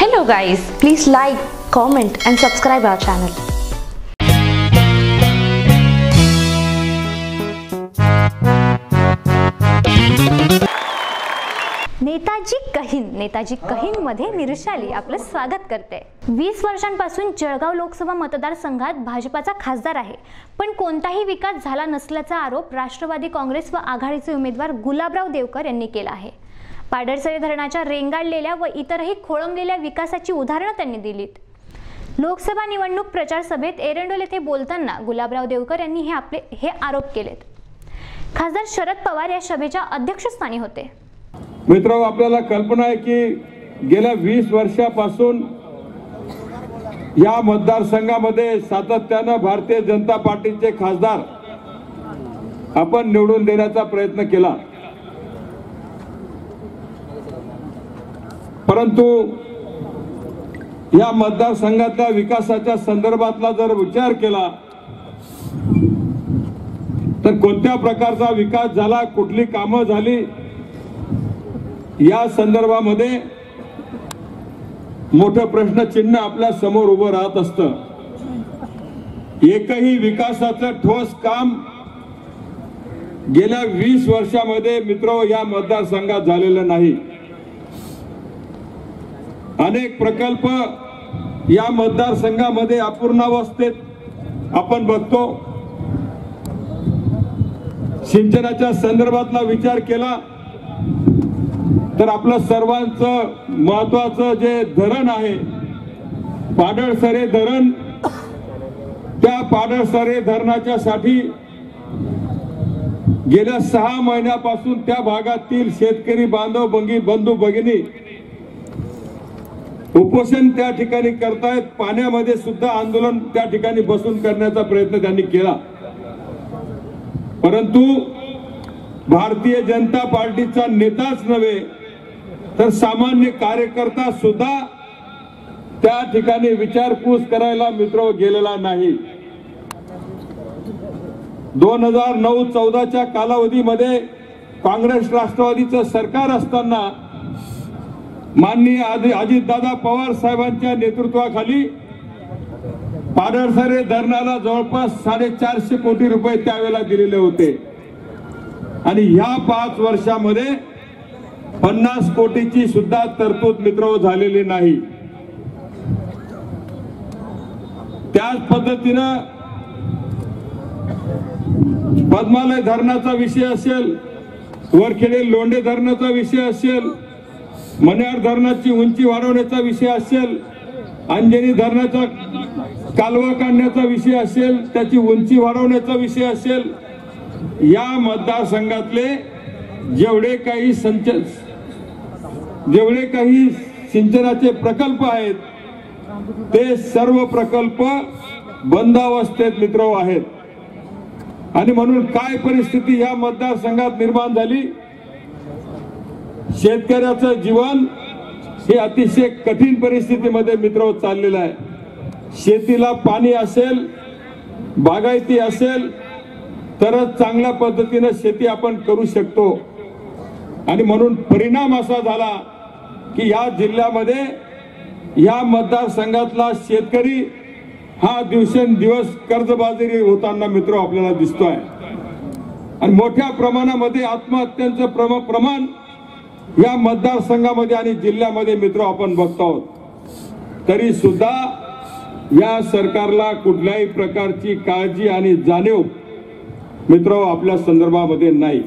Hello guys, please like, comment and subscribe our channel. Netaji कहीन. नेताजी कहीन मध्ये मिरशाली आपलं स्वागत करते. वीस वर्षांपासून जळगाव लोकसभा मतदारसंघात भाजपाचा खासदार आहे. पण कोणताही विकास झाला नसल्याचा आरोप राष्ट्रवादी काँग्रेस व आघाडीचे उमेदवार गुलाबराव देवकर यांनी केला आहे. पाडरसरे धरणाच्या रेंगाळलेल्या व इतरही खोळंबलेल्या विकासाची उदाहरणं त्यांनी दिलीत. लोकसभा निवडणूक प्रचार सभेत एरंडोल येथे बोलताना गुलाबराव देवकर यांनी हे आपले हे आरोप केलेत. खासदार शरद पवार या सभेच्या अध्यक्षस्थानी होते. मित्र आपल्याला कल्पना आहे की गेल्या वीस वर्षापासून या मतदारसंघामध्ये सातत्यानं भारतीय जनता पार्टीचे खासदार आपण निवडून देण्याचा प्रयत्न केला. परंतु या मतदारसंघातल्या विकासाच्या संदर्भातला जर विचार केला तर कोणत्या प्रकारचा विकास झाला कुठली कामं झाली या संदर्भामध्ये मोठं प्रश्नचिन्ह आपल्यासमोर उभं राहत असत. एकही विकासाचं ठोस काम गेल्या वीस वर्षामध्ये मित्र या मतदारसंघात झालेलं नाही. अनेक प्रकल्प या मतदारसंघामध्ये अपूर्णावस्थेत आपण बघतो. सिंचनाच्या संदर्भातला विचार केला तर आपलं सर्वांचं महत्वाचं जे धरण आहे पाडळसरे धरण त्या पाडळसरे धरणाच्या साठी गेल्या सहा महिन्यापासून त्या भागातील शेतकरी बांधव बंगी बंधू भगिनी उपोषण त्या ठिकाणी करतायत. पाण्यामध्ये सुद्धा आंदोलन त्या ठिकाणी बसून करण्याचा प्रयत्न त्यांनी केला. परंतु भारतीय जनता पार्टीचा नेताच नव्हे तर सामान्य कार्यकर्ता सुद्धा त्या ठिकाणी विचारपूस करायला मित्र गेलेला नाही. दोन हजार नऊ चौदाच्या कालावधीमध्ये काँग्रेस राष्ट्रवादीचं सरकार असताना माननीय अजितदादा पवार साहेबांच्या नेतृत्वाखाली पाडळसरे धरणाला जवळपास साडेचारशे कोटी रुपये त्यावेळेला दिलेले होते. आणि ह्या पाच वर्षामध्ये पन्नास कोटीची सुद्धा तरतूद मित्र झालेली नाही. त्याच पद्धतीनं पद्मालय धरणाचा विषय असेल वरखेडे लोंढे धरणाचा विषय असेल मन्यार धरणाची उंची वाढवण्याचा विषय असेल अंजनी धरणाचा कालवा काढण्याचा विषय असेल त्याची उंची वाढवण्याचा विषय असेल या मतदारसंघातले जेवढे काही संच जेवढे काही सिंचनाचे प्रकल्प आहेत ते सर्व प्रकल्प बंदावस्थेत मित्र आहेत. आणि म्हणून काय परिस्थिती या मतदारसंघात निर्माण झाली शेतकऱ्याचं जीवन हे अतिशय कठीण परिस्थितीमध्ये मित्र चाललेलं आहे. शेतीला पाणी असेल बागायती असेल तरच चांगल्या पद्धतीनं शेती आपण करू शकतो. आणि म्हणून परिणाम असा झाला की या जिल्ह्यामध्ये या मतदारसंघातला शेतकरी हा दिवसेंदिवस कर्जबाजारी होताना मित्र आपल्याला दिसतोय. आणि मोठ्या प्रमाणामध्ये आत्महत्यांचं प्रमाण या मतदारसंघामध्ये आणि जिल्ह्यामध्ये मित्र आपण बघतो आहोत. तरी सुद्धा या सरकारला कुठल्याही प्रकारची काळजी आणि जाणीव मित्र आपल्या संदर्भामध्ये नाही.